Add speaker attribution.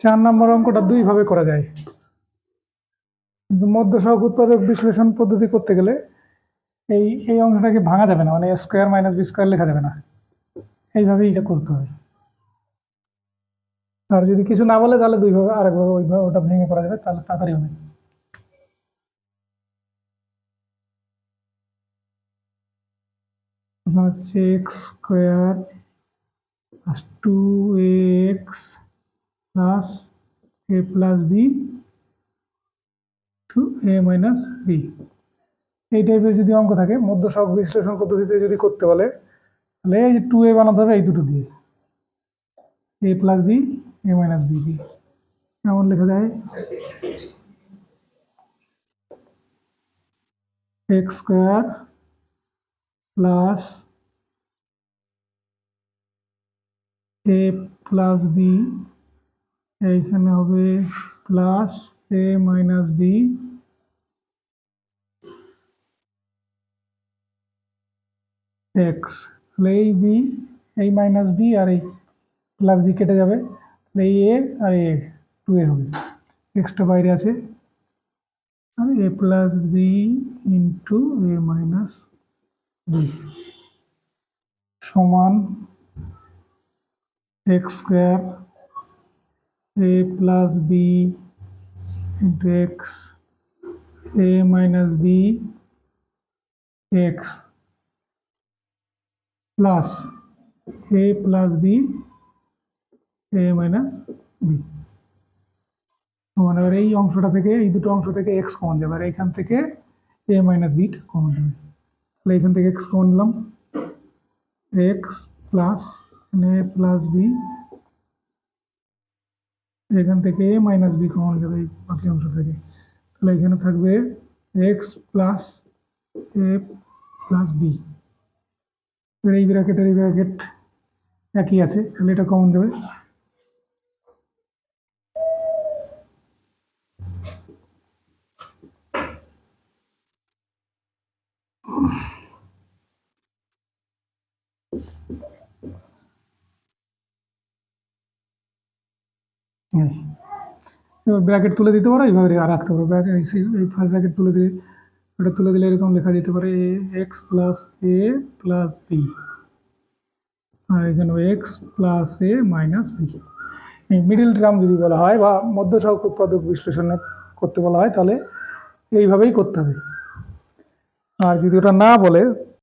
Speaker 1: চার নম্বর অঙ্কটা দুইভাবে করা যায়। মধ্য সহগ উৎপাদক বিশ্লেষণ পদ্ধতি করতে গেলে এই এই অংশটাকে ভাঙা যাবে না মানে স্কোয়ার মাইনাস বি স্কোয়ার লেখা যাবে না। এইভাবেই এটা করতে হবে। আর যদি কিছু না বলে, তাহলে দুইভাবে আরেকভাবে ওইভাবে ওটা ভেঙে করা যাবে, তাহলে তাড়াতাড়ি হবে। হচ্ছে x square plus two x plus a plus b two a minus b এই টাইপের যদি অঙ্ক থাকে মধ্য সহগ বিশ্লেষণ পদ্ধতিতে যদি করতে বলে, তাহলে এই যে টু এ বানাতে হবে, এই দুটো দিয়ে। A plus b a minus b b এমন লেখা যায়? X square plus a plus b এইখানে হবে plus a minus b x তাহলে এই বি এই মাইনাস বি আর এই প্লাস বি কেটে যাবে। তাহলে এই এ আর এ টু এ হবে। এক্সটা বাইরে আছে। আর a plus b into a minus b সমান x square a plus b into x a minus b x plus a plus b a minus b সমান এবার এই অংশটা থেকে এই দুটো অংশ থেকে এক্স কমন যাবে আর এখান থেকে এ মাইনাস বিটা কমন যাবে তাহলে এখান থেকে এক্স কমন নিলাম x plus a plus b এখান থেকে এ মাইনাস বি কমন যাবে এই বাকি অংশ থেকে তাহলে এখানে থাকবে x plus a plus b এই ব্র্যাকেটের এই ব্র্যাকেট একই আছে, তাহলে এটা কমন যাবে এই। এবার ব্র্যাকেট তুলে দিতে পারো, এইভাবে রাখতে পারো। ব্র্যাকেট এই ফার্স্ট ব্র্যাকেট তুলে দিয়ে ওটা তুলে দিলে এরকম লেখা যেতে পারে a x plus a plus b আর এখানে x plus a minus b middle term যদি বলা হয় বা মধ্য সহগ উৎপাদক বিশ্লেষণ করতে বলা হয়, তাহলে এইভাবেই করতে হবে। আর যদি ওটা না বলে